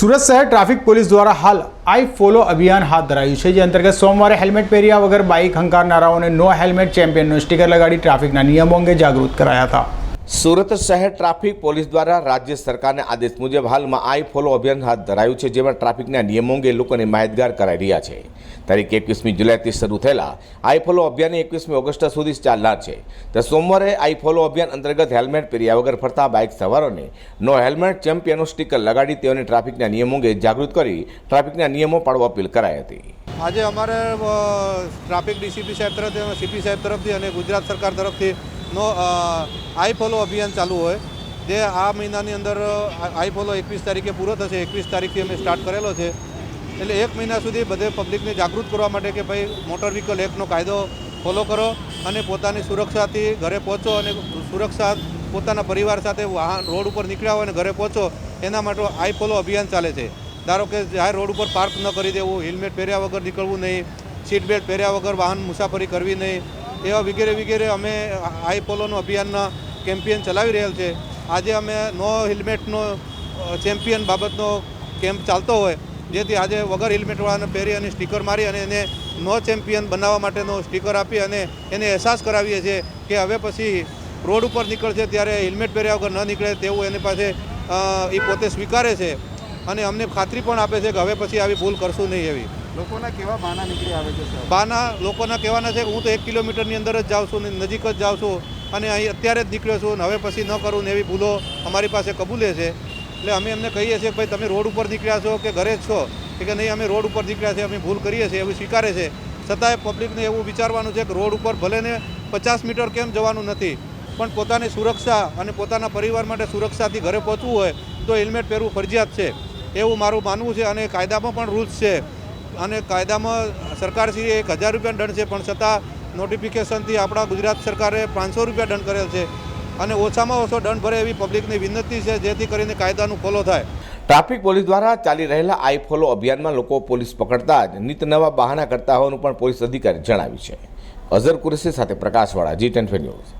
સુરત શહેર traffic police દ્વારા હાલ આઈ ફોલો અભિયાન હાથ ધરાયું છે, જે અંતર્ગત સોમવારે હેલ્મેટ પહેર્યા વગર બાઇક હંકારનારાઓને નો હેલ્મેટ ચેમ્પિયનનું સ્ટીકર લગાડી ટ્રાફિકના નિયમો અંગે જાગૃત કરાયા હતા. સુરત શહેર ટ્રાફિક પોલીસ દ્વારા રાજ્ય સરકારના આદેશ મુજબ હાલમાં આઈ ફોલો અભિયાન હાથ ધરાયું છે, જેમાં ટ્રાફિકના નિયમો અંગે લોકોને માહિતગાર કરાઈ રહ્યા છે. તારીખ એકવીસમી જુલાઈથી શરૂ થયેલા આઈ ફોલો અભિયાન એકવીસમી ઓગસ્ટ સુધી ચાલનાર છે. તો સોમવારે આઈ ફોલો અભિયાન અંતર્ગત હેલ્મેટ પહેર્યા વગર ફરતા બાઇક સવારોને નો હેલ્મેટ ચેમ્પિયનો સ્ટીકર લગાડી તેઓને ટ્રાફિકના નિયમો અંગે જાગૃત કરી ટ્રાફિકના નિયમો પાડવા અપીલ કરાઈ હતી. આજે અમારે ટ્રાફિક ડીસીપી સાહેબ તરફથી સીપી સાહેબ તરફથી અને ગુજરાત સરકાર તરફથી નો આઈ ફોલો અભિયાન ચાલુ હોય, જે આ મહિનાની અંદર આઈ ફોલો એકવીસ તારીખે પૂરો થશે, એકવીસ તારીખથી અમે સ્ટાર્ટ કરેલો છે. એટલે એક મહિના સુધી બધે પબ્લિકને જાગૃત કરવા માટે કે ભાઈ મોટર વ્હીકલ એક્ટનો કાયદો ફોલો કરો અને પોતાની સુરક્ષાથી ઘરે પહોંચો અને સુરક્ષા પોતાના પરિવાર સાથે વાહન, રોડ ઉપર નીકળ્યા હોય અને ઘરે પહોંચો, એના માટે આઈ ફોલો અભિયાન ચાલે છે. ધારો કે જાહેર રોડ ઉપર પાર્ક ન કરી દેવું, હેલ્મેટ પહેર્યા વગર નીકળવું નહીં, સીટ બેલ્ટ પહેર્યા વગર વાહન મુસાફરી કરવી નહીં એવા વગેરે વગેરે અમે આઈ પોલોનું અભિયાનના કેમ્પિયન ચલાવી રહેલ છે. આજે અમે નો હેલ્મેટનો ચેમ્પિયન બાબતનો કેમ્પ ચાલતો હોય, જેથી આજે વગર હેલ્મેટવાળાને પહેરી અને સ્ટીકર મારી અને એને નો ચેમ્પિયન બનાવવા માટેનો સ્ટીકર આપી અને એને અહેસાસ કરાવીએ છીએ કે હવે પછી રોડ ઉપર નીકળશે ત્યારે હેલ્મેટ પહેર્યા વગર ન નીકળે તેવું એની પાસે એ પોતે સ્વીકારે છે. અને અમને ખાતરી પણ આપે છે કે હવે પછી આવી ભૂલ કરશું નહીં એવી. લોકોના કેવા બહાના નીકળી આવે છે સર બાના લોકોના કહેવાના છે કે હું તો એક કિલોમીટરની અંદર જ જાઉં છું ને નજીક જ જાઉં છું અને અહીં અત્યારે જ નીકળ્યો છું ને હવે પછી ન કરું ને એવી ભૂલો અમારી પાસે કબૂલે છે. એટલે અમે એમને કહીએ છીએ ભાઈ તમે રોડ ઉપર નીકળ્યા છો કે ઘરે જ છો? કે નહીં, અમે રોડ ઉપર નીકળ્યા છે અમે ભૂલ કરીએ છીએ, એવું સ્વીકારે છે. છતાંય પબ્લિકને એવું વિચારવાનું છે કે રોડ ઉપર ભલે ને પચાસ મીટર કેમ જવાનું નથી, પણ પોતાની સુરક્ષા અને પોતાના પરિવાર માટે સુરક્ષાથી ઘરે પહોંચવું હોય તો હેલ્મેટ પહેરવું ફરજિયાત છે. એવું મારું માનવું છે અને કાયદામાં પણ રૂલ્સ છે. અને કાયદામાં સરકારશ્રીએ એક હજાર રૂપિયા દંડ છે, પણ છતાં નોટિફિકેશનથી આપણા ગુજરાત સરકારે પાંચસો રૂપિયા દંડ કરેલ છે. અને ઓછામાં ઓછો દંડ ભરે એવી પબ્લિકની વિનંતી છે, જેથી કરીને કાયદાનું ફોલો થાય. ટ્રાફિક પોલીસ દ્વારા ચાલી રહેલા આઈ ફોલો અભિયાનમાં લોકો પોલીસ પકડતા જ નિત નવા બહાના કરતા હોવાનું પણ પોલીસ અધિકારી જણાવ્યું છે. અઝર કુરેશી સાથે પ્રકાશવાળા જી ટેન ન્યૂઝ.